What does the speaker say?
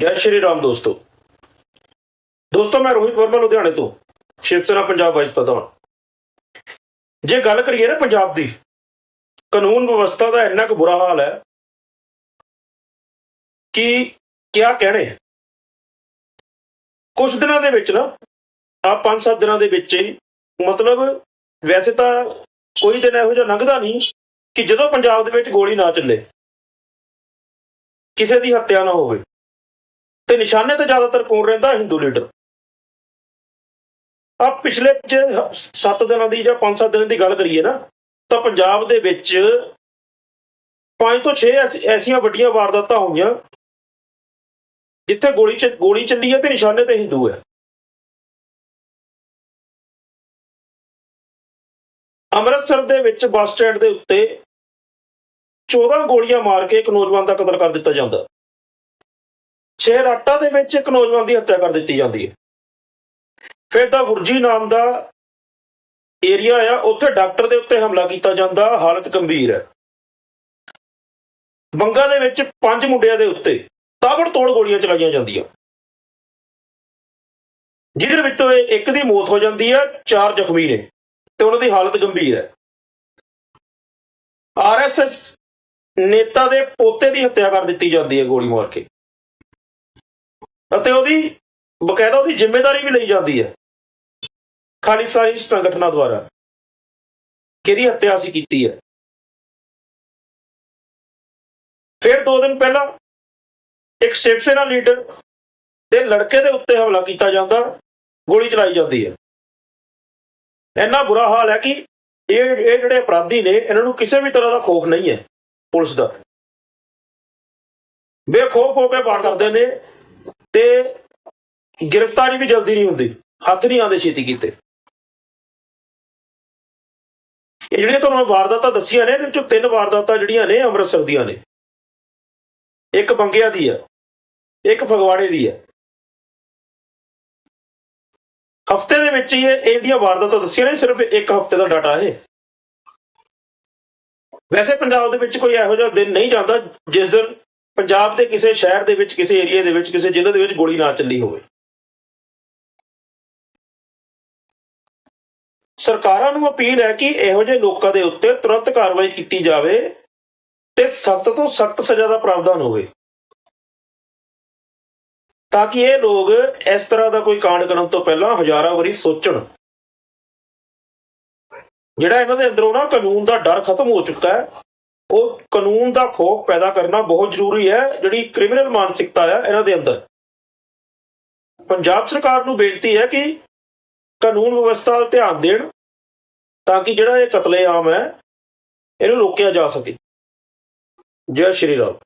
ਜੈ ਸ਼੍ਰੀ ਰਾਮ ਦੋਸਤੋ। ਦੋਸਤੋ, ਮੈਂ ਰੋਹਿਤ ਵਰਮਾ, ਲੁਧਿਆਣੇ ਤੋਂ ਸ਼ਿਵ ਸੈਨਾ ਪੰਜਾਬ ਵਾਈਸ ਪ੍ਰਧਾਨ। ਜੇ ਗੱਲ ਕਰੀਏ ਨਾ ਪੰਜਾਬ ਦੀ, ਕਾਨੂੰਨ ਵਿਵਸਥਾ ਦਾ ਇੰਨਾ ਕੁ ਬੁਰਾ ਹਾਲ ਹੈ ਕਿ ਕਿਆ ਕਹਿਣੇ? ਕੁਝ ਦਿਨਾਂ ਦੇ ਵਿੱਚ ਨਾ ਆ 5-7 ਦਿਨਾਂ ਦੇ ਵਿੱਚ ਹੀ, ਮਤਲਬ ਵੈਸੇ ਤਾਂ ਕੋਈ ਦਿਨ ਇਹੋ ਜਿਹਾ ਲੰਘਦਾ ਨਹੀਂ ਕਿ ਜਦੋਂ ਪੰਜਾਬ ਦੇ ਵਿੱਚ ਗੋਲੀ ਨਾ ਚੱਲੇ, ਕਿਸੇ ਦੀ ਹੱਤਿਆ ਨਾ ਹੋਵੇ। ਤੇ ਨਿਸ਼ਾਨੇ ਤੇ ਜ਼ਿਆਦਾਤਰ ਕੌਣ ਰਹਿੰਦਾ ਹਿੰਦੂ ਲੀਡਰ ਆ ਪਿਛਲੇ ਜੇ 7 ਦਿਨਾਂ ਦੀ ਜਾਂ 5-7 ਦਿਨਾਂ ਦੀ ਗੱਲ ਕਰੀਏ ਨਾ, ਤਾਂ ਪੰਜਾਬ ਦੇ ਵਿੱਚ 5 ਤੋਂ 6 ਐਸੀਆਂ ਵੱਡੀਆਂ ਵਾਰਦਾਤਾਂ ਹੋਈਆਂ, ਜਿੱਥੇ ਗੋਲੀ ਚ, ਗੋਲੀ ਚੱਲੀ ਹੈ ਤੇ ਨਿਸ਼ਾਨੇ ਤੇ ਹਿੰਦੂ ਹੈ। ਅੰਮ੍ਰਿਤਸਰ ਦੇ ਵਿੱਚ ਬੱਸ ਸਟੈਂਡ ਦੇ ਉੱਤੇ 14 ਗੋਲੀਆਂ ਮਾਰ ਕੇ ਇੱਕ ਨੌਜਵਾਨ ਦਾ ਕਤਲ ਕਰ ਦਿੱਤਾ ਜਾਂਦਾ। ਛੇ ਰਾਟਾ ਦੇ ਵਿੱਚ ਇੱਕ ਨੌਜਵਾਨ ਦੀ ਹੱਤਿਆ ਕਰ ਦਿੱਤੀ ਜਾਂਦੀ ਹੈ। ਫਿਰ ਤਾਂ ਗੁਰਜੀ ਨਾਮ ਦਾ ਏਰੀਆ ਆ, ਉੱਥੇ ਡਾਕਟਰ ਦੇ ਉੱਤੇ ਹਮਲਾ ਕੀਤਾ ਜਾਂਦਾ, ਹਾਲਤ ਗੰਭੀਰ ਹੈ। ਬੰਗਾ ਦੇ ਵਿੱਚ ਪੰਜ ਮੁੰਡਿਆਂ ਦੇ ਉੱਤੇ ਤਾਬੜ ਤੋੜ ਗੋਲੀਆਂ ਚਲਾਈਆਂ ਜਾਂਦੀਆਂ। ਜਿਹਦੇ ਵਿੱਚੋਂ ਇੱਕ ਦੀ ਮੌਤ ਹੋ ਜਾਂਦੀ ਹੈ, ਚਾਰ ਜ਼ਖਮੀ ਨੇ ਤੇ ਉਹਨਾਂ ਦੀ ਹਾਲਤ ਗੰਭੀਰ ਹੈ। ਆਰਐਸਐਸ ਨੇਤਾ ਦੇ ਪੋਤੇ ਦੀ ਹੱਤਿਆ ਕਰ ਦਿੱਤੀ ਜਾਂਦੀ ਹੈ ਗੋਲੀ ਮਾਰ ਕੇ। ਅਤੇ ਉਹਦੀ ਬਕਾਇਦਾ ਉਹਦੀ ਜ਼ਿੰਮੇਵਾਰੀ ਵੀ ਲਈ ਜਾਂਦੀ ਹੈ। ਖਾਲਿਸਤਾਨੀ ਸੰਗਠਨਾਂ ਦੁਆਰਾ ਕਿਹਦੀ ਹੱਤਿਆ ਅਸੀਂ ਕੀਤੀ ਹੈ? ਫਿਰ ਦੋ ਦਿਨ ਪਹਿਲਾਂ ਇੱਕ ਸ਼ਿਵ ਸੈਨਾ ਲੀਡਰ ਦੇ ਲੜਕੇ ਦੇ ਉੱਤੇ ਹਮਲਾ ਕੀਤਾ ਜਾਂਦਾ, ਗੋਲੀ ਚਲਾਈ ਜਾਂਦੀ ਹੈ। ਇੰਨਾ ਬੁਰਾ ਹਾਲ ਹੈ ਕਿ ਇਹ ਇਹ ਜਿਹੜੇ ਅਪਰਾਧੀ ਨੇ, ਇਹਨਾਂ ਨੂੰ ਕਿਸੇ ਵੀ ਤਰ੍ਹਾਂ ਦਾ ਖੋਫ ਨਹੀਂ ਹੈ ਪੁਲਿਸ ਦਾ। ਬੇਖੌਫ ਹੋ ਕੇ ਵਾਰ ਕਰਦੇ ਨੇ। ਤੇ ਗ੍ਰਿਫਤਾਰੀ ਵੀ ਜਲਦੀ ਨਹੀਂ ਹੁੰਦੀ, ਹੱਥ ਨਹੀਂ ਆਉਂਦੇ ਛੇਤੀ ਕੀਤੇ। ਇਹ ਜਿਹੜੀਆਂ ਤੁਹਾਨੂੰ ਮੈਂ ਵਾਰਦਾਤਾਂ ਦੱਸੀਆਂ ਨੇ, ਇਹਦੇ ਵਿੱਚੋਂ ਤਿੰਨ ਵਾਰਦਾਤਾਂ ਜਿਹੜੀਆਂ ਨੇ ਅੰਮ੍ਰਿਤਸਰ ਦੀਆਂ ਨੇ। ਇੱਕ ਬੰਗਿਆ ਦੀ ਹੈ ਇੱਕ ਫਗਵਾੜੇ ਦੀ ਹੈ ਹਫ਼ਤੇ ਦੇ ਵਿੱਚ ਹੀ ਇਹ ਜਿਹੜੀਆਂ ਵਾਰਦਾਤਾਂ ਦੱਸੀਆਂ ਨੇ, ਸਿਰਫ ਇੱਕ ਹਫ਼ਤੇ ਦਾ ਡਾਟਾ ਇਹ। ਵੈਸੇ ਪੰਜਾਬ ਦੇ ਵਿੱਚ ਕੋਈ ਇਹੋ ਜਿਹਾ ਦਿਨ ਨਹੀਂ ਜਾਂਦਾ, ਜਿਸ ਦਿਨ ਪੰਜਾਬ ਦੇ ਕਿਸੇ ਸ਼ਹਿਰ ਦੇ ਵਿੱਚ, ਕਿਸੇ ਏਰੀਆ ਦੇ ਵਿੱਚ, ਕਿਸੇ ਜ਼ਿਲ੍ਹੇ ਦੇ ਵਿੱਚ ਗੋਲੀ ਨਾ ਚੱਲੀ ਹੋਵੇ। ਸਰਕਾਰਾਂ ਨੂੰ ਅਪੀਲ ਹੈ ਕਿ ਇਹੋ ਜਿਹੇ ਲੋਕਾਂ ਦੇ ਉੱਤੇ ਤੁਰੰਤ ਕਾਰਵਾਈ ਕੀਤੀ ਜਾਵੇ ਤੇ ਸਖਤ ਤੋਂ ਸਖਤ ਸਜ਼ਾ ਦਾ ਪ੍ਰਾਵਧਾਨ ਹੋਵੇ। ਤਾਂ ਕਿ ਇਹ ਲੋਕ ਇਸ ਤਰ੍ਹਾਂ ਦਾ ਕੋਈ ਕਾਂਡ ਕਰਨ ਤੋਂ ਪਹਿਲਾਂ ਹਜ਼ਾਰਾਂ ਵਾਰੀ ਸੋਚਣ। ਜਿਹੜਾ ਇਹਨਾਂ ਦੇ ਅੰਦਰੋਂ ਨਾ ਕਾਨੂੰਨ ਦਾ ਡਰ ਖਤਮ ਹੋ ਚੁੱਕਾ ਹੈ ਉਹ ਕਾਨੂੰਨ ਦਾ ਖੋਫ ਪੈਦਾ ਕਰਨਾ ਬਹੁਤ ਜ਼ਰੂਰੀ ਹੈ, ਜਿਹੜੀ ਕ੍ਰਿਮੀਨਲ ਮਾਨਸਿਕਤਾ ਹੈ ਇਹਨਾਂ ਦੇ ਅੰਦਰ। ਪੰਜਾਬ ਸਰਕਾਰ ਨੂੰ ਬੇਨਤੀ ਹੈ ਕਿ ਕਾਨੂੰਨ ਵਿਵਸਥਾ ਵੱਲ ਧਿਆਨ ਦੇਣ ਤਾਂ ਕਿ ਜਿਹੜਾ ਇਹ ਕਤਲੇਆਮ ਹੈ, ਇਹਨੂੰ ਰੋਕਿਆ ਜਾ ਸਕੇ। ਜੈ ਸ਼੍ਰੀ ਰਾਮ।